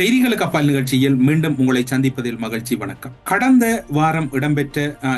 செய்திகளுக்கு அப்பால் நிகழ்ச்சியில் மீண்டும் உங்களை சந்திப்பதில் மகிழ்ச்சி வணக்கம். கடந்த வாரம் இடம்பெற்ற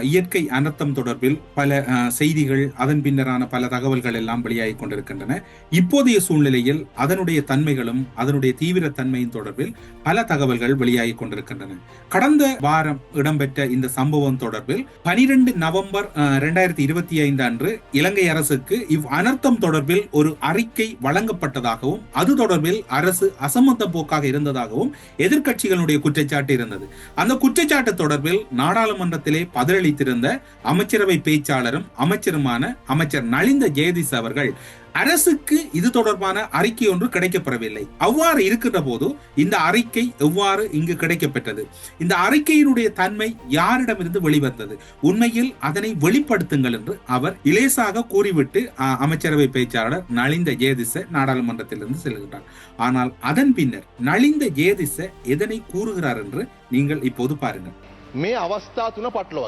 இயற்கை அனர்த்தம் தொடர்பில் பல செய்திகள் அதன் பின்னரான பல தகவல்கள் எல்லாம் வெளியாகி கொண்டிருக்கின்றன. இப்போதைய சூழ்நிலையில் அதனுடைய தன்மைகளும் அதனுடைய தீவிர தொடர்பில் பல தகவல்கள் வெளியாகி கொண்டிருக்கின்றன. கடந்த வாரம் இடம்பெற்ற இந்த சம்பவம் தொடர்பில் பனிரெண்டு நவம்பர் இரண்டாயிரத்தி இருபத்தி ஐந்து அன்று இலங்கை அரசுக்கு இவ் அனர்த்தம் தொடர்பில் ஒரு அறிக்கை வழங்கப்பட்டதாகவும் அது தொடர்பில் அரசு அசமத்த போக்காக இருந்ததாகவும் எதிர்கட்சிகளுடைய குற்றச்சாட்டு இருந்தது. அந்த குற்றச்சாட்டு தொடர்பில் நாடாளுமன்றத்திலே பதிலளித்திருந்த அமைச்சரவை பேச்சாளரும் அமைச்சருமான அமைச்சர் நலிந்த ஜெயதிஸ் அவர்கள் அரசுக்கு இது தொடர்பான அறிக்கை ஒன்று கிடைக்கப்பெறவில்லை. அவ்வாறு இருக்கின்ற போது இந்த அறிக்கை எவ்வாறு இங்கு கிடைக்கப்பெற்றது? இந்த அறிக்கையினுடைய தன்மை யாரிடமிருந்து வெளிவந்தது? உண்மையில் அதனை வெளிப்படுத்துங்கள் என்று அவர் இலேசாக கூறிவிட்டு அமைச்சரவை பேச்சாளர் நலிந்த ஜேதிச நாடாளுமன்றத்திலிருந்து செல்கின்றார். ஆனால் அதன் பின்னர் நலிந்த ஜேதிச எதனை கூறுகிறார் என்று நீங்கள் இப்போது பாருங்கள். மே அவஸ்தா துணை பாட்டில்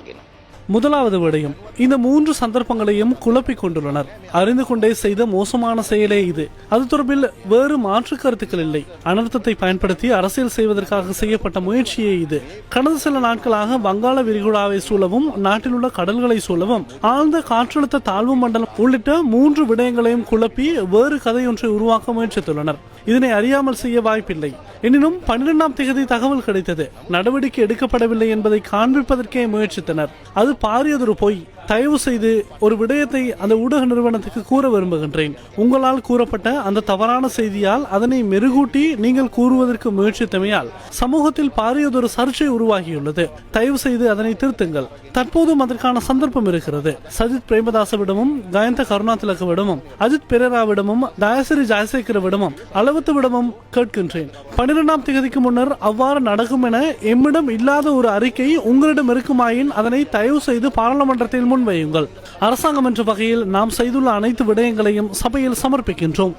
முதலாவது விடயம். இந்த மூன்று சந்தர்ப்பங்களையும் குழப்பிக் கொண்டுள்ளனர். அறிந்து கொண்டே செய்த மோசமான செயலே இது. அது தொடர்பில் வேறு மாற்று கருத்துக்கள் இல்லை. அனர்த்தத்தை பயன்படுத்தி அரசியல் செய்வதற்காக செய்யப்பட்ட முயற்சியே இது. கடந்த சில நாட்களாக வங்காள விரிகுடாவை சூழவும் நாட்டில் உள்ள கடல்களை சூழவும் ஆழ்ந்த காற்றழுத்த தாழ்வு மண்டலம் உள்ளிட்ட மூன்று விடயங்களையும் குழப்பி வேறு கதையொன்றை உருவாக்க முயற்சித்துள்ளனர். இதனை அறியாமல் செய்ய வாய்ப்பில்லை. எனினும் பன்னிரெண்டாம் தேதி தகவல் கிடைத்தது. நடவடிக்கை எடுக்கப்படவில்லை என்பதை காண்பிப்பதற்கே முயற்சித்தனர். அது பாரியதொரு பொய். தயவு செய்து ஒரு விடயத்தை அந்த ஊடக நிறுவனத்துக்கு கூற விரும்புகின்றேன். உங்களால் கூறப்பட்ட அந்த தவறான செய்தியால் அதனை மெருகூட்டி நீங்கள் கூறுவதற்கு முயற்சித்தமையால் சமூகத்தில் பாரியதொரு சர்ச்சை உருவாகியுள்ளது. தயவு செய்து அதனை திருத்துங்கள். தற்போதும் அதற்கான சந்தர்ப்பம் இருக்கிறது. சஜித் பிரேமதாசவிடமும் ஜயந்த கருணாதிலகவிடமும் அஜித் பெரேராவிடமும் தயசிரி ஜெயசேகரவிடமும் அளவத்துவிடமும் கேட்கின்றேன். பனிரெண்டாம் தேதிக்கு முன்னர் அவ்வாறு நடக்கும் என எம்மிடம் இல்லாத ஒரு அறிக்கை உங்களிடம் இருக்குமாயின் அதனை தயவு செய்து பாராளுமன்றத்தில் முன்வையுங்கள். அரசாங்கம் என்ற வகையில் நாம் செய்துள்ள அனைத்து விடயங்களையும் சபையில் சமர்ப்பிக்கின்றோம்.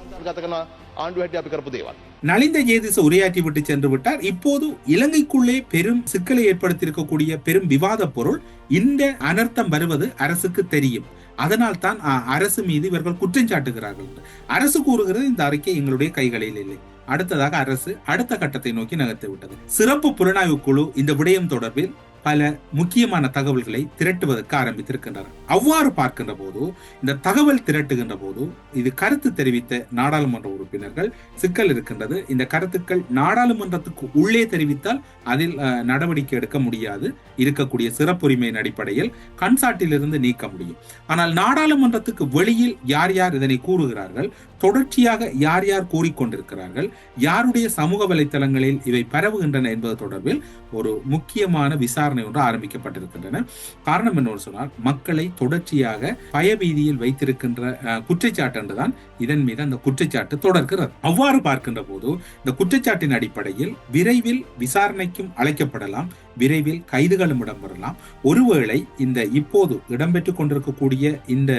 நலிந்த ஜேதிச உரையாற்றி விட்டு சென்று விட்டார். இப்போது இலங்கைக்குள்ளே பெரும் சிக்கலை ஏற்படுத்தியிருக்கக்கூடிய பெரும் விவாத பொருள் இந்த அனர்த்தம் வருவது அரசுக்கு தெரியும். அதனால் தான் அரசு மீது இவர்கள் குற்றம் சாட்டுகிறார்கள் அரசு கூறுகிறது இந்த அறிக்கை எங்களுடைய கைகளில் இல்லை. அடுத்ததாக அரசு அடுத்த கட்டத்தை நோக்கி நகர்த்து விட்டது. சிறப்பு புலனாய்வு குழு இந்த விடயம் தொடர்பில் பல முக்கியமான தகவல்களை திரட்டுவதற்கு ஆரம்பித்திருக்கின்றனர். அவ்வாறு பார்க்கின்ற போது இந்த தகவல் திரட்டுகின்ற போது இது கருத்து தெரிவித்த நாடாளுமன்ற உறுப்பினர்கள் சிக்கல் இருக்கின்றது. இந்த கருத்துக்கள் நாடாளுமன்றத்துக்கு உள்ளே தெரிவித்தால் அதில் நடவடிக்கை எடுக்க முடியாது. இருக்கக்கூடிய சிறப்புரிமையின் அடிப்படையில் கன்சாட்டிலிருந்து நீக்க முடியும். ஆனால் நாடாளுமன்றத்துக்கு வெளியில் யார் யார் இதனை கூறுகிறார்கள் தொடர்ச்சியாக யார் யார் கூறிக்கொண்டிருக்கிறார்கள் யாருடைய சமூக வலைத்தளங்களில் இவை பரவுகின்றன என்பது தொடர்பில் ஒரு முக்கியமான விசாரணை ஒன்று ஆரம்பிக்கப்பட்டிருக்கின்றன. காரணம் என்னவென்று சொன்னால் மக்களை தொடர்ச்சியாக பயபீதியில் வைத்திருக்கின்ற அஹ், குற்றச்சாட்டு என்றுதான் இதன் மீது அந்த குற்றச்சாட்டு தொடர்கிறது. அவ்வாறு பார்க்கின்ற போது இந்த குற்றச்சாட்டின் அடிப்படையில் விரைவில் விசாரணைக்கும் அழைக்கப்படலாம். விரைவில் கைதுகளும் இடம்பெறலாம். ஒருவேளை இந்த இப்போது இடம்பெற்று கொண்டிருக்கக்கூடிய இந்த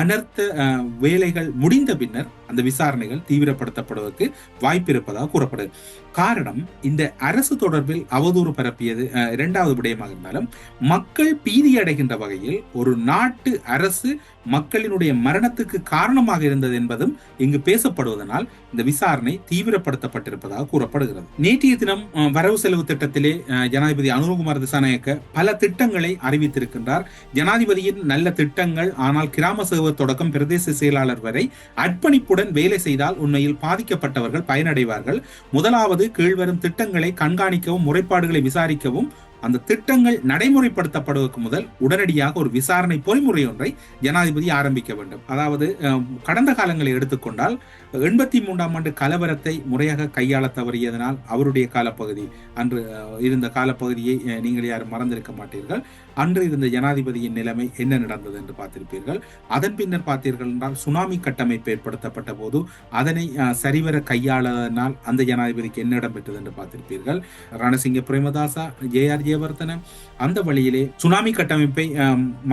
அனர்த்த வேலைகள் முடிந்த பின்னர் அந்த விசாரணைகள் தீவிரப்படுத்தப்படுவதற்கு வாய்ப்பு இருப்பதாக கூறப்படுது காரணம் இந்த அரசு தொடர்பில் அவதூறு பரப்பியது இரண்டாவது விடயமாக இருந்தாலும் மக்கள் பீதி அடைகின்ற வகையில் ஒரு நாட்டு அரசு மக்களினுடைய மரணத்துக்கு காரணமாக இருந்தது என்பதும் இங்கு பேசப்படுவதனால் இந்த விசாரணை தீவிரப்படுத்தப்பட்டிருப்பதாக கூறப்படுகிறது. நேற்றைய தினம் வரவு செலவு திட்டத்திலே ஜனாதிபதி அனுரகுமார் திசாநாயக்க பல திட்டங்களை அறிவித்திருக்கின்றார். ஜனாதிபதியின் நல்ல திட்டங்கள் ஆனால் கிராம சேவை தொடக்கம் பிரதேச செயலாளர் வரை அர்ப்பணிப்புடன் வேலை செய்தால் உண்மையில் பாதிக்கப்பட்டவர்கள் பயனடைவார்கள். முதலாவது கீழ்வரும் திட்டங்களை கண்காணிக்கவும் முறைப்பாடுகளை விசாரிக்கவும் அந்த திட்டங்கள் நடைமுறைப்படுத்தப்படுவதற்கு முதல் உடனடியாக ஒரு விசாரணை பொறிமுறை ஒன்றை ஜனாதிபதி ஆரம்பிக்க வேண்டும். அதாவது கடந்த காலங்களை எடுத்துக்கொண்டால் எண்பத்தி மூன்றாம் ஆண்டு கலவரத்தை முறையாக கையாள தவறியதனால் அவருடைய காலப்பகுதி அன்று இருந்த காலப்பகுதியை நீங்கள் யாரும் மறந்திருக்க மாட்டீர்கள். அன்று இருந்த ஜனாதிபதியின் நிலைமை என்ன நடந்தது என்று பார்த்திருப்பீர்கள். அதன் பின்னர் பார்த்தீர்கள் என்றால் சுனாமி கட்டமைப்பு ஏற்படுத்தப்பட்ட போது அதனை சரிவர கையாளதனால் அந்த ஜனாதிபதிக்கு என்ன இடம்பெற்றது என்று பார்த்திருப்பீர்கள். ரணசிங்க பிரேமதாசா ஜே ஆர் പരിവർത്തനം அந்த வழியிலே சுனாமி கட்டமைப்பை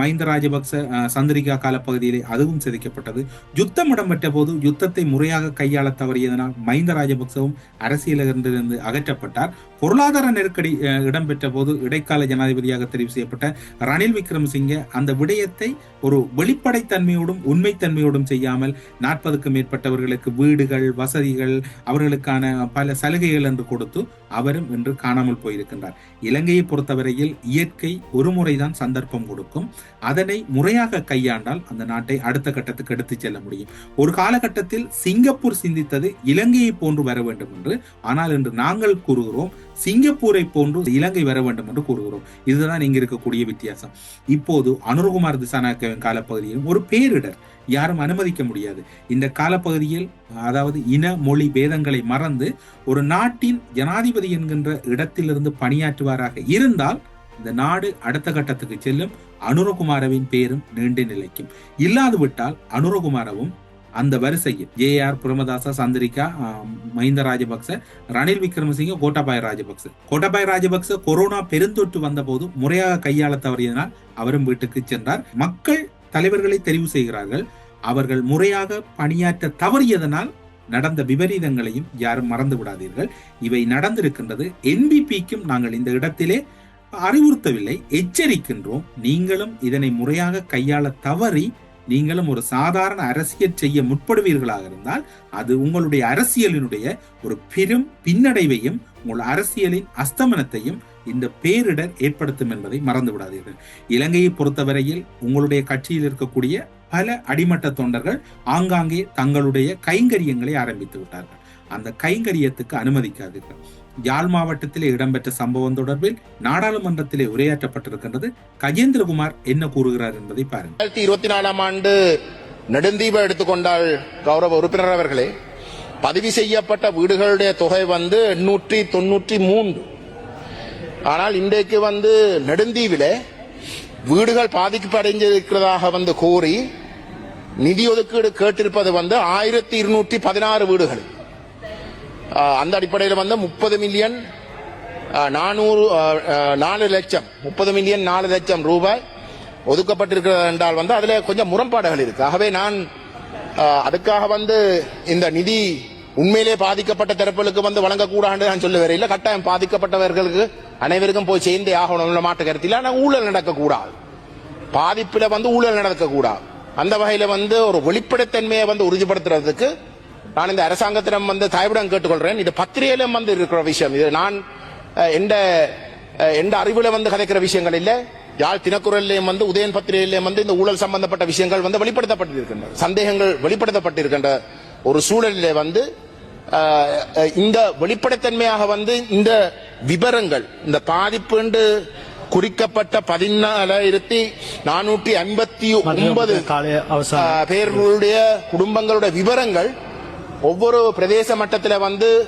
மஹிந்த ராஜபக்ச சந்திரிகா காலப்பகுதியிலே அதுவும் சிதைக்கப்பட்டது. யுத்தம் இடம்பெற்ற போது யுத்தத்தை முறையாக கையாள தவறியதனால் மஹிந்த ராஜபக்சவும் அரசியலிருந்து அகற்றப்பட்டார். பொருளாதார நெருக்கடி இடம்பெற்ற போது இடைக்கால ஜனாதிபதியாக தெரிவு செய்யப்பட்ட ரணில் விக்ரமசிங்கே அந்த விடயத்தை ஒரு வெளிப்படைத்தன்மையோடும் உண்மைத்தன்மையோடும் செய்யாமல் நாற்பதுக்கும் மேற்பட்டவர்களுக்கு வீடுகள் வசதிகள் அவர்களுக்கான பல சலுகைகள் என்று கொடுத்து அவரும் இன்று காணாமல் போயிருக்கின்றார். இலங்கையை பொறுத்தவரையில் இயற்கை ஒரு முறைதான் சந்தர்ப்பம் கொடுக்கும். அதனை முறையாக கையாண்டால் அந்த நாட்டை அடுத்த கட்டத்துக்கு எடுத்துச் செல்ல முடியும். ஒரு காலகட்டத்தில் சிங்கப்பூர் சிந்தித்தது இலங்கையை போன்று வர வேண்டும் என்று. ஆனால் இன்று நாங்கள் கூறுகிறோம் சிங்கப்பூரை போன்று இலங்கை வர வேண்டும் என்று கூறுகிறோம். இதுதான் இங்கு இருக்கக்கூடிய வித்தியாசம். இப்போது அனுர்குமார் திசாநாயக்கவின் காலப்பகுதியிலும் ஒரு பேரிடர் யாரும் அனுமதிக்க முடியாது. இந்த காலப்பகுதியில் அதாவது இன மொழி பேதங்களை மறந்து ஒரு நாட்டின் ஜனாதிபதி என்கின்ற இடத்திலிருந்து பணியாற்றுவாராக இருந்தால் இந்த நாடு அடுத்த கட்டத்துக்கு செல்லும் அனுரகுமாரவின் பேரும் நீண்டு நிலைக்கும். இல்லாது விட்டால் அனுரகுமாரவும் அந்த வரிசையில் J R Premadasa Chandrika Mahinda Rajapaksa Ranil Wickremesinghe Gotabaya Rajapaksa. Gotabaya Rajapaksa corona பெருந்தொற்று வந்தபோது முறையாக கையாள தவறியதனால் அவரும் வீட்டுக்கு சென்றார். மக்கள் தலைவர்களை தெரிவு செய்கிறார்கள். அவர்கள் முறையாக பணியாற்ற தவறியதனால் நடந்த விபரீதங்களையும் யாரும் மறந்து விடாதீர்கள் இவை நடந்திருக்கின்றது. என்பிபிக்கும் நாங்கள் இந்த இடத்திலே அறிவுறுத்தவில்லை. எச்சரிக்கின்றோம். நீங்களும் இதனை முறையாக கையாள தவறி நீங்களும் ஒரு சாதாரண அரசியல் செய்ய முற்படுவீர்களாக இருந்தால் அது உங்களுடைய அரசியலினுடைய ஒரு பெரும் பின்னடைவையும் உங்கள் அரசியலின் அஸ்தமனத்தையும் இந்த பேரிடர் ஏற்படுத்தும் என்பதை மறந்து விடாதீர்கள் இலங்கையை பொறுத்தவரையில் உங்களுடைய கட்சியில் இருக்கக்கூடிய பல அடிமட்ட தொண்டர்கள் ஆங்காங்கே தங்களுடைய கைங்கரியங்களை ஆரம்பித்து விட்டார்கள். அந்த கைங்கரியத்துக்கு அனுமதிக்காதீர்கள். யாழ் மாவட்டத்திலே இடம்பெற்ற சம்பவம் தொடர்பில் நாடாளுமன்றத்திலே உரையாற்றப்பட்டிருக்கின்றது. கஜேந்திரகுமார் என்ன கூறுகிறார் என்பதை பாருங்கள். ரெண்டாயிரத்தி இருபத்தி நாலாம் ஆண்டு நெடுந்தீபை எடுத்துக்கொண்டால் கௌரவ உறுப்பினர் அவர்களே பதிவு செய்யப்பட்ட வீடுகளுடைய தொகை வந்து எண்ணூற்றி தொண்ணூற்றி மூன்று. ஆனால் இன்றைக்கு வந்து நெடுந்தீவில வீடுகள் பாதிக்கப்படைஞ்சிருக்கிறதாக வந்து கூறி நிதி ஒதுக்கீடு கேட்டிருப்பது வந்து ஆயிரத்தி இருநூற்றி பதினாறு வீடுகள் அந்த அடிப்படையில் வந்து முப்பது மில்லியன் நானூறு நாலு லட்சம். முப்பது மில்லியன் நாலு லட்சம் ரூபாய் ஒதுக்கப்பட்டிருக்கிறது என்றால் வந்து அதில் கொஞ்சம் முரண்பாடுகள் இருக்கு. ஆகவே நான் அதுக்காக வந்து இந்த நிதி உண்மையிலே பாதிக்கப்பட்ட தரப்புகளுக்கு வந்து வழங்கக்கூடாது நான் சொல்ல வரையில கட்டாயம் பாதிக்கப்பட்டவர்களுக்கு அனைவருக்கும் போய் சேர்ந்தே ஆகணும் மாட்டு கருத்தில் ஆனால் ஊழல் நடக்கக்கூடாது. பாதிப்பில் வந்து ஊழல் நடக்கக்கூடாது. அந்த வகையில் வந்து ஒரு வெளிப்படைத்தன்மையை வந்து உறுதிப்படுத்துறதுக்கு நான் இந்த அரசாங்கத்திடம் வந்து தயவிடம் கேட்டுக்கொள்றேன். இது பத்திரிகையிலும் வந்து இருக்கிற விஷயம். இது நான் எந்த எந்த அறிவில் வந்து கதைக்கிற விஷயங்கள் இல்லை. யாழ் தினக்குரல்லையும் வந்து உதயன் பத்திரிகையிலையும் வந்து இந்த ஊழல் சம்பந்தப்பட்ட விஷயங்கள் வந்து வெளிப்படுத்தப்பட்டிருக்கின்ற சந்தேகங்கள் வெளிப்படுத்தப்பட்டிருக்கின்ற ஒரு சூழலில் வந்து இந்த வெளிப்படைத்தன்மையாக வந்து இந்த விபரங்கள் இந்த பாதிப்புண்டு குறிக்கப்பட்ட பதினாலாயிரத்தி நானூற்றி ஐம்பத்தி ஒன்பது பேர்களுடைய குடும்பங்களுடைய விவரங்கள் ஒவ்வொரு பிரதேச மட்டத்தில் வந்து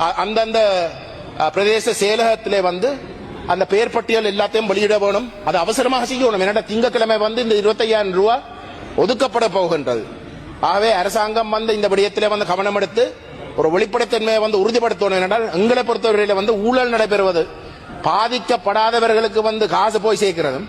அ- அந்தந்த பிரதேச செயலகத்தில் வந்து அந்த பெயர் பட்டியல் எல்லாத்தையும் வெளியிட வேணும். அது அவசரமாக செய்யணும். என்னடா திங்கட்கிழமை வந்து இந்த இருபத்தையாயிரம் ரூபா ஒதுக்கப்பட போகின்றது. ஆகவே அரசாங்கம் வந்து இந்த விடயத்தில் வந்து கவனம் எடுத்து ஒரு வெளிப்படைத்தன்மையை வந்து உறுதிப்படுத்தணும். என்றால் எங்களை பொறுத்தவரையில் வந்து ஊழல் நடைபெறுவது. பாதிக்கப்படாதவர்களுக்கு வந்து காசு போய் சேர்க்கிறதும்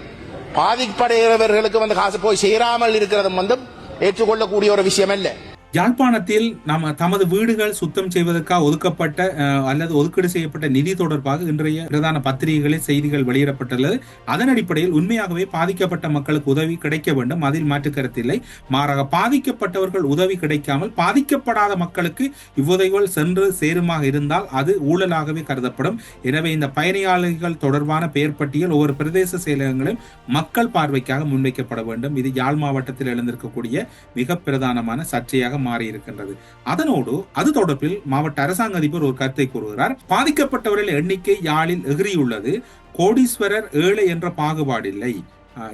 பாதிப்படைகிறவர்களுக்கு வந்து காசு போய் சேராமல் இருக்கிறதும் வந்து ஏற்றுக்கொள்ளக்கூடிய ஒரு விஷயம் இல்லை யாழ்ப்பாணத்தில் நம்ம தமது வீடுகள் சுத்தம் செய்வதற்காக ஒதுக்கப்பட்ட அல்லது ஒதுக்கீடு செய்யப்பட்ட நிதி தொடர்பாக இன்றைய பிரதான பத்திரிகைகளில் செய்திகள் வெளியிடப்பட்டுள்ளது. அதன் அடிப்படையில் உண்மையாகவே பாதிக்கப்பட்ட மக்களுக்கு உதவி கிடைக்க வேண்டும். அதில் மாற்று கருத்தில்லை. மாறாக பாதிக்கப்பட்டவர்கள் உதவி கிடைக்காமல் பாதிக்கப்படாத மக்களுக்கு இவ்வுதவிகள் சென்று சேருமாக இருந்தால் அது ஊழலாகவே கருதப்படும். எனவே இந்த பயணியாளர்கள் தொடர்பான பெயர் பட்டியல் ஒவ்வொரு பிரதேச செயலகங்களும் மக்கள் பார்வைக்காக முன்வைக்கப்பட வேண்டும். இது யாழ் மாவட்டத்தில் எழுந்திருக்கக்கூடிய மிக பிரதானமான சர்ச்சையாக மாறி இருக்கின்றது. அதனோடு அது தொடர்பில் மாவட்ட அரசாங்க அதிபர் ஒரு கருத்தை கூறுகிறார். பாதிக்கப்பட்டவர்கள் எண்ணிக்கை யாழில் எகிறியுள்ளது கோடீஸ்வரர் ஏழை என்ற பாகுபாடில்லை.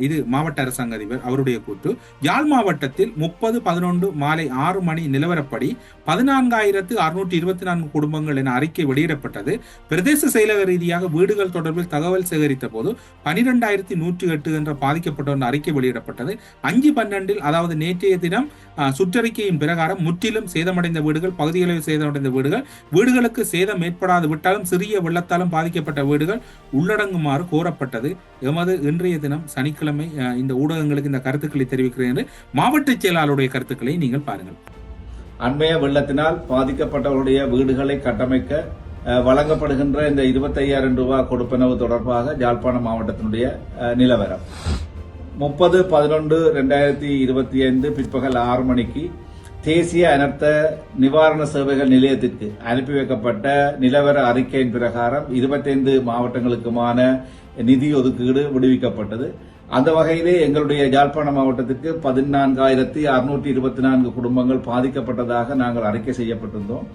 இது மாவட்ட அரசாங்க அதிபர் அவருடைய கூற்று. யாழ் மாவட்டத்தில் முப்பது பதினொன்று மாலை ஆறு மணி நிலவரப்படி பதினான்காயிரத்து அறுநூற்றி இருபத்தி நான்கு குடும்பங்கள் என அறிக்கை வெளியிடப்பட்டது. பிரதேச செயலக ரீதியாக வீடுகள் தொடர்பில் தகவல் சேகரித்த போது பனிரெண்டாயிரத்தி நூற்றி எட்டு என்ற பாதிக்கப்பட்டோர் அறிக்கை வெளியிடப்பட்டது. அஞ்சு பன்னெண்டில் அதாவது நேற்றைய தினம் சுற்றறிக்கையின் பிரகாரம் முற்றிலும் சேதமடைந்த வீடுகள் பகுதிகளில் சேதமடைந்த வீடுகள் வீடுகளுக்கு சேதம் ஏற்படாது விட்டாலும் சிறிய வெள்ளத்தாலும் பாதிக்கப்பட்ட வீடுகள் உள்ளடங்குமாறு கோரப்பட்டது. எமது இன்றைய தினம் சனி சனிக்கிழமை இந்த ஊடகங்களுக்கு இந்த கருத்துக்களை தெரிவிக்கிறேன் என்று மாவட்ட செயலாளருடைய கருத்துக்களை நீங்கள் பாருங்கள். அண்மைய வெள்ளத்தினால் பாதிக்கப்பட்டவருடைய வீடுகளை கட்டமைக்க வழங்கப்படுகின்ற இந்த இருபத்தையாயிரம் ரூபாய் கொடுப்பனவு தொடர்பாக யாழ்ப்பாணம் மாவட்டத்தினுடைய நிலவரம். முப்பது பதினொன்று ரெண்டாயிரத்தி இருபத்தி ஐந்து பிற்பகல் ஆறு மணிக்கு தேசிய அனர்த்த நிவாரண சேவைகள் நிலையத்திற்கு அனுப்பி வைக்கப்பட்ட நிலவர அறிக்கையின் பிரகாரம் இருபத்தைந்து மாவட்டங்களுக்குமான நிதி ஒதுக்கீடு விடுவிக்கப்பட்டது. அந்த வகையிலே எங்களுடைய யாழ்ப்பாண மாவட்டத்திற்கு பதினான்காயிரத்தி அறுநூற்றி இருபத்தி நான்கு குடும்பங்கள் பாதிக்கப்பட்டதாக நாங்கள் அறிக்கை செய்யப்பட்டிருந்தோம்.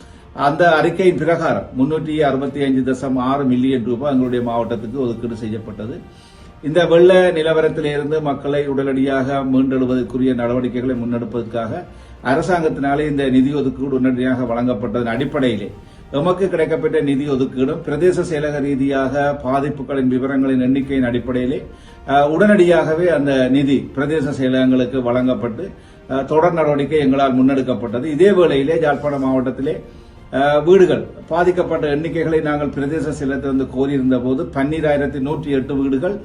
அந்த அறிக்கையின் பிரகாரம் முன்னூற்றி அறுபத்தி ஐந்து தசம் ஆறு மில்லியன் ரூபாய் எங்களுடைய மாவட்டத்துக்கு ஒதுக்கீடு செய்யப்பட்டது. இந்த வெள்ள நிலவரத்திலிருந்து மக்களை உடனடியாக மீண்டெழுவதற்குரிய நடவடிக்கைகளை முன்னெடுப்பதற்காக அரசாங்கத்தினாலே இந்த நிதி ஒதுக்கீடு உடனடியாக வழங்கப்பட்டதன் அடிப்படையிலே எமக்கு கிடைக்கப்பட்ட நிதி ஒதுக்கீடும் பிரதேச செயலக ரீதியாக பாதிப்புகளின் விவரங்களின் எண்ணிக்கையின் அடிப்படையிலே உடனடியாகவே அந்த நிதி பிரதேச செயலகங்களுக்கு வழங்கப்பட்டு தொடர் நடவடிக்கை எங்களால் முன்னெடுக்கப்பட்டது. இதே வேளையிலே ஜாழ்ப்பாணம் மாவட்டத்திலே வீடுகள் பாதிக்கப்பட்ட எண்ணிக்கைகளை நாங்கள் பிரதேச செயலகத்திலிருந்து கோரியிருந்த போது பன்னீராயிரத்தி நூற்றி எட்டு வீடுகள்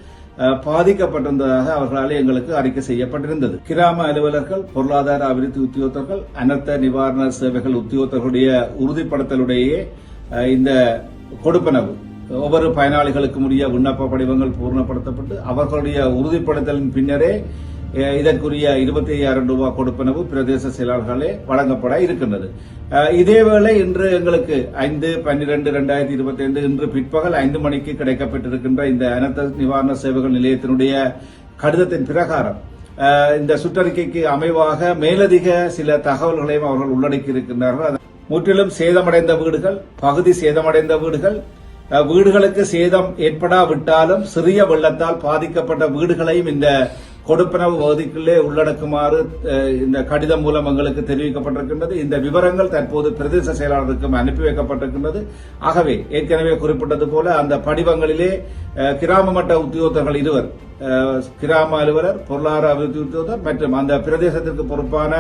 பாதிக்கப்பட்டிருந்ததாக அவர்களால் எங்களுக்கு அறிக்கை செய்யப்பட்டிருந்தது. கிராம அலுவலர்கள் பொருளாதார அபிவிருத்தி உத்தியோகத்தர்கள் அனர்த்த நிவாரண சேவைகள் உத்தியோகத்தர்களுடைய உறுதிப்படுத்தலுடையே இந்த கொடுப்பனவு ஒவ்வொரு பயனாளிகளுக்கும் உரிய விண்ணப்ப படிவங்கள் பூர்ணப்படுத்தப்பட்டு அவர்களுடைய உறுதிப்படுத்தலின் பின்னரே இதற்குரிய இருபத்தி ஐயாயிரம் ரூபாய் கொடுப்பனவு பிரதேச செயலாளர்களே வழங்கப்பட இருக்கின்றது. இதேவேளை இன்று எங்களுக்கு ஐந்து பன்னிரண்டு ரெண்டாயிரத்தி இருபத்தி ஐந்து இன்று பிற்பகல் ஐந்து மணிக்கு கிடைக்கப்பட்டிருக்கின்ற இந்த அனர்த்த நிவாரண சேவைகள் நிலையத்தினுடைய கடிதத்தின் பிரகாரம் இந்த சுற்றறிக்கைக்கு அமைவாக மேலதிக சில தகவல்களையும் அவர்கள் உள்ளடக்கி இருக்கின்றார்கள் முற்றிலும் சேதமடைந்த வீடுகள் பகுதி சேதமடைந்த வீடுகள் வீடுகளுக்கு சேதம் ஏற்படாவிட்டாலும் சிறிய வெள்ளத்தால் பாதிக்கப்பட்ட வீடுகளையும் இந்த கொடுப்பனவு பகுதிக்குள்ளே உள்ளடக்குமாறு இந்த கடிதம் மூலம் எங்களுக்கு தெரிவிக்கப்பட்டிருக்கின்றது. இந்த விவரங்கள் தற்போது பிரதேச செயலாளருக்கும் அனுப்பி வைக்கப்பட்டிருக்கின்றது. ஆகவே ஏற்கனவே குறிப்பிட்டது போல அந்த படிவங்களிலே கிராம மட்ட உத்தியோகத்தர்கள் இருவர் கிராம அலுவலர் பொருளாதார அபிவிருத்தி உத்தியோகர் மற்றும் அந்த பிரதேசத்திற்கு பொறுப்பான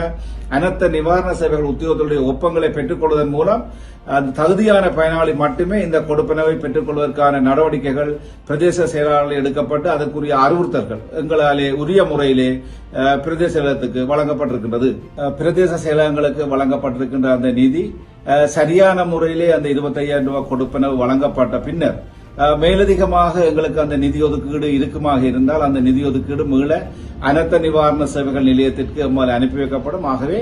அனர்த்த நிவாரண சேவைகள் உத்தியோகத்தருடைய ஒப்பங்களை பெற்றுக்கொள்வதன் மூலம் அந்த தகுதியான பயனாளி மட்டுமே இந்த கொடுப்பனவை பெற்றுக்கொள்வதற்கான நடவடிக்கைகள் பிரதேச செயலாளர்கள் எடுக்கப்பட்டு அதற்குரிய அறிவுறுத்தல்கள் எங்களாலே உரிய முறையிலே அஹ், பிரதேச செயலகத்துக்கு வழங்கப்பட்டிருக்கின்றது பிரதேச செயலகங்களுக்கு வழங்கப்பட்டிருக்கின்ற அந்த நிதி அஹ், சரியான முறையிலே அந்த இருபத்தையாயிரம் ரூபாய் கொடுப்பனவு வழங்கப்பட்ட பின்னர் மேலதிகமாக எங்களுக்கு அந்த நிதி ஒதுக்கீடு இருக்குமாக இருந்தால் அந்த நிதி ஒதுக்கீடு மீள அனர்த்த நிவாரண சேவைகள் நிலையத்திற்கு எம்மால் அனுப்பி வைக்கப்படும். ஆகவே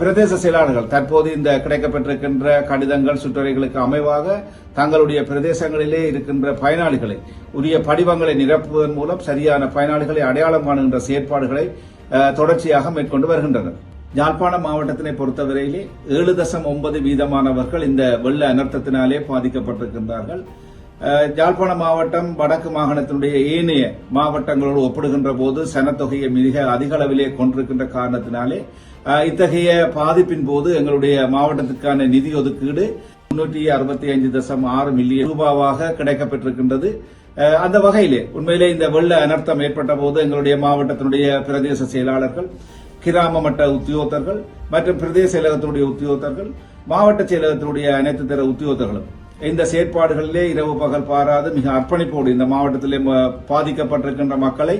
பிரதேச செயலாளர்கள் தற்போது இந்த கிடைக்கப்பட்டிருக்கின்ற கடிதங்கள் சுற்றறிகளுக்கு அமைவாக தங்களுடைய பிரதேசங்களிலே இருக்கின்ற பயனாளிகளை உரிய படிவங்களை நிரப்புவதன் மூலம் சரியான பயனாளிகளை அடையாளம் காணுகின்ற செயற்பாடுகளை தொடர்ச்சியாக மேற்கொண்டு வருகின்றனர். யாழ்ப்பாணம் மாவட்டத்தினை பொறுத்தவரையிலே ஏழு தசம் ஒன்பது வீதமானவர்கள் இந்த வெள்ள அனர்த்தத்தினாலே பாதிக்கப்பட்டிருக்கின்றார்கள். ஜாழ்ப்பாண மாவட்டம் வடக்கு மாகாணத்தினுடைய ஏனைய மாவட்டங்களோடு ஒப்பிடுகின்ற போது சனத்தொகையை மிக அதிக அளவிலே கொண்டிருக்கின்ற காரணத்தினாலே இத்தகைய பாதிப்பின் போது எங்களுடைய மாவட்டத்துக்கான நிதி ஒதுக்கீடு முன்னூற்றி அறுபத்தி ஐந்து தசம் ஆறு மில்லியன் ரூபாவாக கிடைக்கப்பட்டிருக்கின்றது. அந்த வகையிலே உண்மையிலே இந்த வெள்ள அனர்த்தம் ஏற்பட்ட போது எங்களுடைய மாவட்டத்தினுடைய பிரதேச செயலாளர்கள் கிராம மட்ட உத்தியோகத்தர்கள் மற்றும் பிரதேச செயலகத்தினுடைய உத்தியோகத்தர்கள் மாவட்ட செயலகத்தினுடைய அனைத்து தர உத்தியோகத்தர்களும் இந்த செயற்பாடுகளிலே இரவு பகல் பாராது மிக அர்ப்பணிப்போடு இந்த மாவட்டத்திலே ம- பாதிக்கப்பட்டிருக்கின்ற மக்களை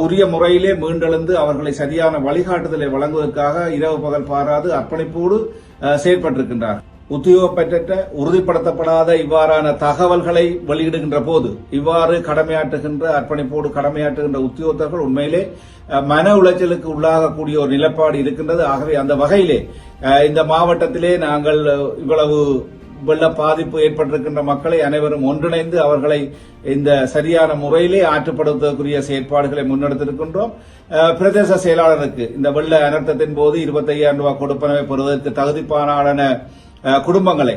உரிய முறையிலே மீண்டெழுந்து அவர்களை சரியான வழிகாட்டுதலை வழங்குவதற்காக இரவு பகல் பாராது அர்ப்பணிப்போடு செயற்பட்டிருக்கின்றார். உத்தியோகப்பற்ற உறுதிப்படுத்தப்படாத இவ்வாறான தகவல்களை வெளியிடுகின்ற போது இவ்வாறு கடமையாற்றுகின்ற அர்ப்பணிப்போடு கடமையாற்றுகின்ற உத்தியோகத்தர்கள் உண்மையிலே மன உளைச்சலுக்கு உள்ளாகக்கூடிய ஒரு நிலைப்பாடு இருக்கின்றது. ஆகவே அந்த வகையிலே இந்த மாவட்டத்திலே நாங்கள் இவ்வளவு வெள்ள பாதிப்பு ஏற்பட்டிருக்கின்ற மக்களை அனைவரும் ஒன்றிணைந்து அவர்களை இந்த சரியான முறையிலே ஆற்றுப்படுத்துவதற்குரிய செயற்பாடுகளை முன்னெடுத்திருக்கின்றோம். பிரதேச செயலாளருக்கு இந்த வெள்ள அனர்த்தத்தின் போது இருபத்தையாயிரம் ரூபாய் கொடுப்பனவை பெறுவதற்கு தகுதிப்பான குடும்பங்களை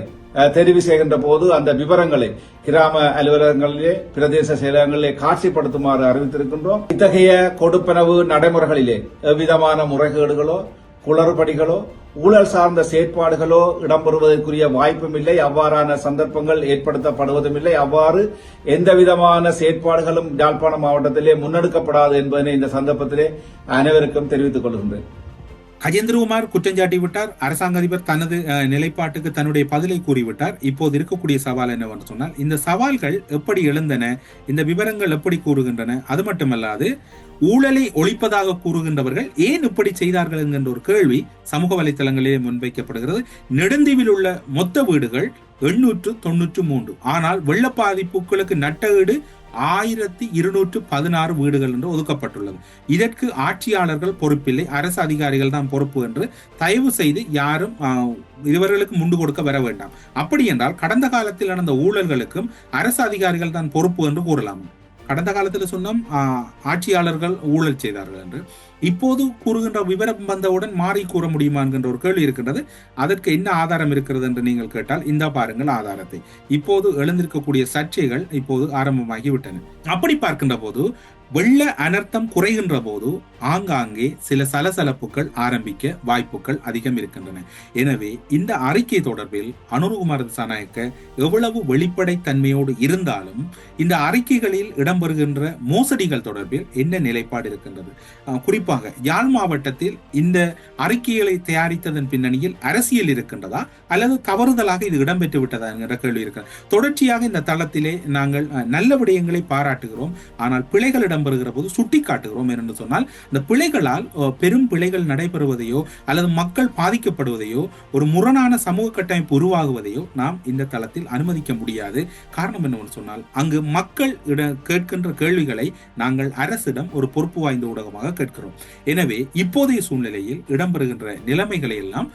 தெரிவு செய்கின்ற போது அந்த விவரங்களை கிராம அலுவலகங்களிலே பிரதேச செயலகங்களிலே காட்சிப்படுத்துமாறு அறிவித்திருக்கின்றோம். இத்தகைய கொடுப்பனவு நடைமுறைகளிலே எவ்விதமான முறைகேடுகளோ குளறுபடிகளோ ஊழல் சார்ந்த செயற்பாடுகளோ இடம்பெறுவதற்குரிய வாய்ப்பும் இல்லை அவ்வாறான சந்தர்ப்பங்கள் ஏற்படுத்தப்படுவதும் இல்லை அவ்வாறு எந்த விதமான செயற்பாடுகளும் யாழ்ப்பாணம் மாவட்டத்திலே முன்னெடுக்கப்படாது என்பதனை இந்த சந்தர்ப்பத்திலே அனைவருக்கும் தெரிவித்துக் கொள்கின்றேன். கஜேந்திரகுமார் குற்றஞ்சாட்டி விட்டார். அரசாங்க அதிபர் தனது நிலைப்பாட்டுக்கு தன்னுடைய பதிலை கூறிவிட்டார். இப்போது இருக்கக்கூடிய சவால் என்னவென்று சொன்னால் இந்த சவால்கள் எப்படி எழுந்தன இந்த விவரங்கள் எப்படி கூறுகின்றன அது மட்டுமல்லாது ஊழலை ஒழிப்பதாக கூறுகின்றவர்கள் ஏன் இப்படி செய்தார்கள் என்கின்ற ஒரு கேள்வி சமூக வலைத்தளங்களிலே முன்வைக்கப்படுகிறது. நெடுந்தீவில் உள்ள மொத்த வீடுகள் எண்ணூற்று தொன்னூற்று மூன்று. ஆனால் வெள்ள பாதிப்புகளுக்கு நட்ட வீடு ஆயிரத்தி இருநூற்று பதினாறு வீடுகள் என்று ஒதுக்கப்பட்டுள்ளது. இதற்கு ஆட்சியாளர்கள் பொறுப்பில்லை அரசு அதிகாரிகள் தான் பொறுப்பு என்று தயவு செய்து யாரும் இவர்களுக்கு முண்டு கொடுக்க வர வேண்டாம். அப்படி என்றால் கடந்த காலத்தில் நடந்த ஊழல்களுக்கும் அரசு அதிகாரிகள் தான் பொறுப்பு என்று கூறலாம். கடந்த காலத்தில் சொன்னோம் ஆட்சியாளர்கள் ஊழல் செய்தார்கள் என்று. இப்போது கூறுகின்ற விவரம் வந்தவுடன் மாறி கூற முடியுமா என்கின்ற ஒரு கேள்வி இருக்கின்றது. அதற்கு என்ன ஆதாரம் இருக்கிறது என்று நீங்கள் கேட்டால் இந்த பாருங்கள் ஆதாரத்தை. இப்போது எழுந்திருக்கக்கூடிய சர்ச்சைகள் இப்போது ஆரம்பமாகி விட்டன அப்படி பார்க்கின்ற போது வெள்ள அனர்த்தம் குறைகின்ற போது ஆங்காங்கே சில சலசலப்புகள் ஆரம்பிக்க வாய்ப்புகள் அதிகம் இருக்கின்றன. எனவே இந்த அறிக்கை தொடர்பில் அனுருகுமார் சனாயக்க எவ்வளவு வெளிப்படை தன்மையோடு இருந்தாலும் இந்த அறிக்கைகளில் இடம்பெறுகின்ற மோசடிகள் தொடர்பில் என்ன நிலைப்பாடு இருக்கின்றது? குறிப்பாக யாழ் மாவட்டத்தில் இந்த அறிக்கைகளை தயாரித்ததன் பின்னணியில் அரசியல் இருக்கின்றதா? அல்லது தவறுதலாக இது இடம்பெற்று விட்டதா என்கிற கேள்வி இருக்கிறது தொடர்ச்சியாக இந்த தளத்திலே நாங்கள் நல்ல விடயங்களை பாராட்டுகிறோம். ஆனால் பிழைகளிடம் இடம்பெறுகிற போது சுட்டி காட்டுகிறோம் என்று சொன்னால் இந்த பிழைகளால் பெரும் பிழைகள் நடைபெறுவதையோ அல்லது மக்கள் பாதிக்கப்படுவதையோ ஒரு முரணான சமூக கட்டமைப்பு உருவாகுவதையோ நாம் இந்த தளத்தில் அனுமதிக்க முடியாது. காரணம் என்னவென்று சொன்னால் அங்கு மக்கள் இட கேட்கின்ற கேள்விகளை நாங்கள் அரசிடம் ஒரு பொறுப்பு வாய்ந்த ஊடகமாக கேட்கிறோம். எனவே இப்போதைய சூழ்நிலையில் இடம்பெறுகின்ற நிலைமைகளை எல்லாம்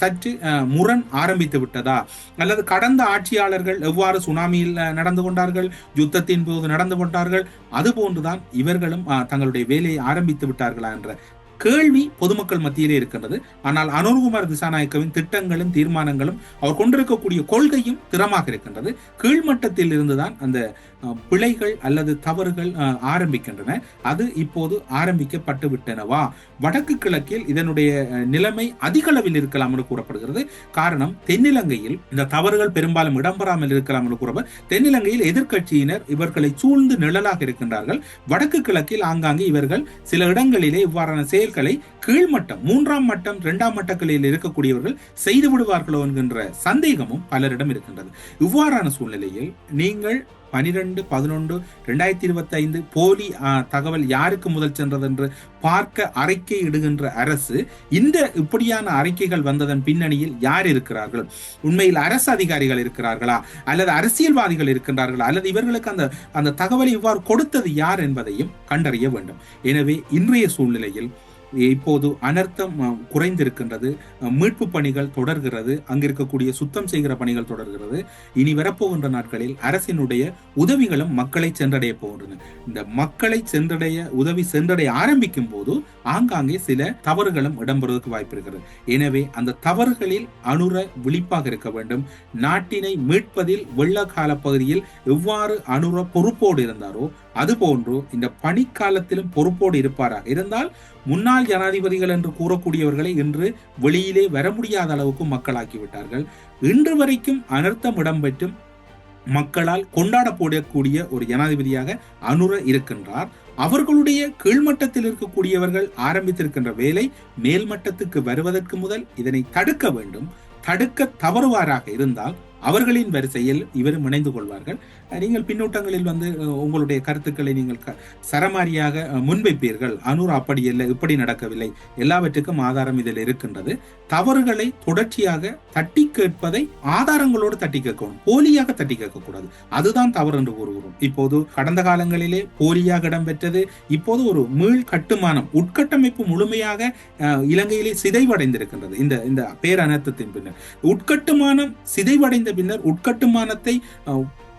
சற்று முரண் ஆரம்பித்து விட்டதா? அல்லது கடந்த ஆட்சியாளர்கள் எவ்வாறு சுனாமியில் நடந்து கொண்டார்கள்? யுத்தத்தின் போது நடந்து கொண்டார்கள்? அதுபோன்றுதான் இவர்களும் அஹ், தங்களுடைய வேலையை ஆரம்பித்து விட்டார்களா என்ற கேள்வி பொதுமக்கள் மத்தியிலே இருக்கின்றது. ஆனால் அனுர்குமார் திசாநாயக்கவின் திட்டங்களும் தீர்மானங்களும் அவர் கொண்டிருக்கக்கூடிய கொள்கையும் திறமாக இருக்கின்றது. கீழ்மட்டத்தில் இருந்துதான் அந்த பிழைகள் அல்லது தவறுகள் ஆரம்பிக்கின்றன. அது இப்போது ஆரம்பிக்கப்பட்டு விட்டனவா? வடக்கு கிழக்கில் இதனுடைய நிலைமை அதிக அளவில் இருக்கலாம் என்று கூறப்படுகிறது. காரணம் தென்னிலங்கையில் இந்த தவறுகள் பெரும்பாலும் இடம்பெறாமல் இருக்கலாம் என்று கூறப்ப தென்னிலங்கையில் எதிர்க்கட்சியினர் இவர்களை சூழ்ந்து நிழலாக இருக்கின்றார்கள். வடக்கு கிழக்கில் ஆங்காங்கே இவர்கள் சில இடங்களிலே இவ்வாறான செயல்களை கீழ்மட்டம் மூன்றாம் மட்டம் இரண்டாம் மட்டங்களில் இருக்கக்கூடியவர்கள் செய்து விடுவார்களோ என்கின்ற சந்தேகமும் பலரிடம் இருக்கின்றது. இவ்வாறான சூழ்நிலையில் நீங்கள் பனிரெண்டு பதினொன்று ரெண்டாயிரத்தி இருபத்தி ஐந்து போலி தகவல் யாருக்கு முதல் சென்றது என்று பார்க்க அறிக்கை இடுகின்ற அரசு இந்த இப்படியான அறிக்கைகள் வந்ததன் பின்னணியில் யார் இருக்கிறார்கள்? உண்மையில் அரசு அதிகாரிகள் இருக்கிறார்களா? அல்லது அரசியல்வாதிகள் இருக்கின்றார்களா? அல்லது இவர்களுக்கு அந்த அந்த தகவலை இவ்வாறு கொடுத்தது யார் என்பதையும் கண்டறிய வேண்டும். எனவே இன்றைய சூழ்நிலையில் இப்போது அனர்த்தம் குறைந்திருக்கின்றது. மீட்பு பணிகள் தொடர்கிறது. அங்கிருக்கக்கூடிய சுத்தம் செய்கிற பணிகள் தொடர்கிறது. இனி வரப்போகின்ற நாட்களில் அரசினுடைய உதவிகளும் மக்களை சென்றடைய போகின்றன. இந்த மக்களை சென்றடைய உதவி சென்றடைய ஆரம்பிக்கும் போது ஆங்காங்கே சில தவறுகளும் இடம்பெறுவதற்கு வாய்ப்பு இருக்கிறது எனவே அந்த தவறுகளில் அணுர விழிப்பாக இருக்க வேண்டும். நாட்டினை மீட்பதில் வெள்ள கால பகுதியில் எவ்வாறு அணுர பொறுப்போடு இருந்தாரோ அதுபோன்று இந்த பணிக்காலத்திலும் பொறுப்போடு இருப்பாராக. இருந்தால் முன்னாள் ஜனாதிபதிகள் என்று கூறக்கூடியவர்களை இன்று வெளியிலே வர முடியாத அளவுக்கு மக்களாக்கி விட்டார்கள் இன்று வரைக்கும் அனர்த்தம் இடம்பெற்றும் மக்களால் கொண்டாடப்படக்கூடிய ஒரு ஜனாதிபதியாக அனுர இருக்கின்றார். அவர்களுடைய கீழ்மட்டத்தில் இருக்கக்கூடியவர்கள் ஆரம்பித்திருக்கின்ற வேலை மேல்மட்டத்துக்கு வருவதற்கு முதல் இதனை தடுக்க வேண்டும். தடுக்க தவறுவாராக இருந்தால் அவர்களின் வரிசையில் இவரும் இணைந்து கொள்வார்கள். நீங்கள் பின்னூட்டங்களில் வந்து உங்களுடைய கருத்துக்களை நீங்கள் க- சரமாரியாக முன்வைப்பீர்கள். அனூர் அப்படி இல்லை இப்படி நடக்கவில்லை. எல்லாவற்றுக்கும் ஆதாரம் இதில் இருக்கின்றது. தவறுகளை தொடர்ச்சியாக தட்டி கேட்பதை ஆதாரங்களோடு தட்டி கேட்கணும். போலியாக தட்டி கேட்கக்கூடாது. அதுதான் தவறு என்று கூறுகிறோம். இப்போது கடந்த காலங்களிலே போலியாக இடம்பெற்றது. இப்போது ஒரு மீள் கட்டுமானம் உட்கட்டமைப்பு முழுமையாக இலங்கையிலே சிதைவடைந்திருக்கின்றது. இந்த இந்த பேரனர்த்தத்தின் பின்னர். உட்கட்டுமானம் சிதைவடைந்த பின்னர் உட்கட்டுமானத்தை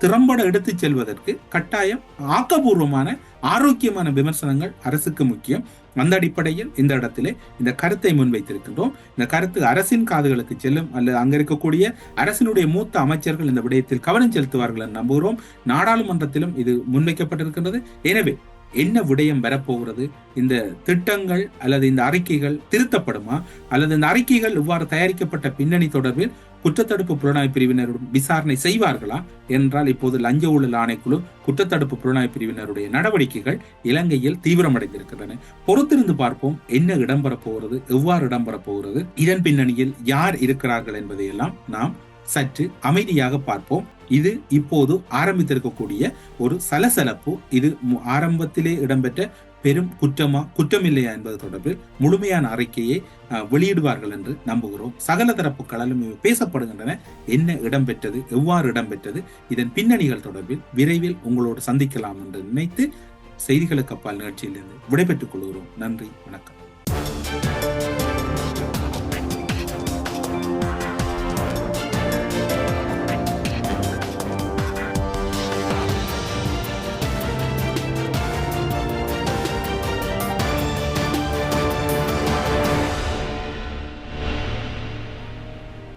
திறம்பட எடுத்துச் செல்வதற்கு கட்டாயம் ஆக்கபூர்வமான ஆரோக்கியமான விமர்சனங்கள் அரசுக்கு முக்கியம். அந்த அடிப்படையில் இந்த இடத்திலே இந்த கருத்தை முன்வைத்திருக்கின்றோம். இந்த கருத்து அரசின் காதுகளுக்கு செல்லும் அல்லது அங்க இருக்கக்கூடிய அரசினுடைய மூத்த அமைச்சர்கள் இந்த விடயத்தில் கவனம் செலுத்துவார்கள் என்று நம்புகிறோம். நாடாளுமன்றத்திலும் இது முன்வைக்கப்பட்டிருக்கின்றது. எனவே என்ன விடயம் வரப்போகிறது? இந்த திட்டங்கள் அல்லது இந்த அறிக்கைகள் திருத்தப்படுமா? அல்லது இந்த அறிக்கைகள் இவ்வாறு தயாரிக்கப்பட்ட பின்னணி தொடர்பில் குற்றத்தடுப்பு புலனாய்வு பிரிவினருடன் விசாரணை செய்வார்களா? என்றால் இப்போது லஞ்ச ஊழல் ஆணைக்குழு குற்றத்தடுப்பு புலனாய்வு பிரிவினருடைய நடவடிக்கைகள் இலங்கையில் தீவிரமடைந்திருக்கின்றன. பொறுத்திருந்து பார்ப்போம் என்ன இடம்பெறப் போகிறது எவ்வாறு இடம்பெறப் போகிறது இதன் பின்னணியில் யார் இருக்கிறார்கள் என்பதையெல்லாம் நாம் சற்று அமைதியாக பார்ப்போம். இது இப்போது ஆரம்பித்திருக்கக்கூடிய ஒரு சலசலப்பு. இது ஆரம்பத்திலே இடம்பெற்ற பெரும் குற்றமா குற்றமில்லையா என்பது தொடர்பில் முழுமையான அறிக்கையை வெளியிடுவார்கள் என்று நம்புகிறோம். சகல தரப்புகளிலும் இவை பேசப்படுகின்றன. என்ன இடம்பெற்றது எவ்வாறு இடம்பெற்றது இதன் பின்னணிகள் தொடர்பில் விரைவில் உங்களோடு சந்திக்கலாம் என்று நினைத்து செய்திகளுக்கு அப்பால் நிகழ்ச்சியிலிருந்து விடைபெற்றுக் கொள்கிறோம். நன்றி வணக்கம்.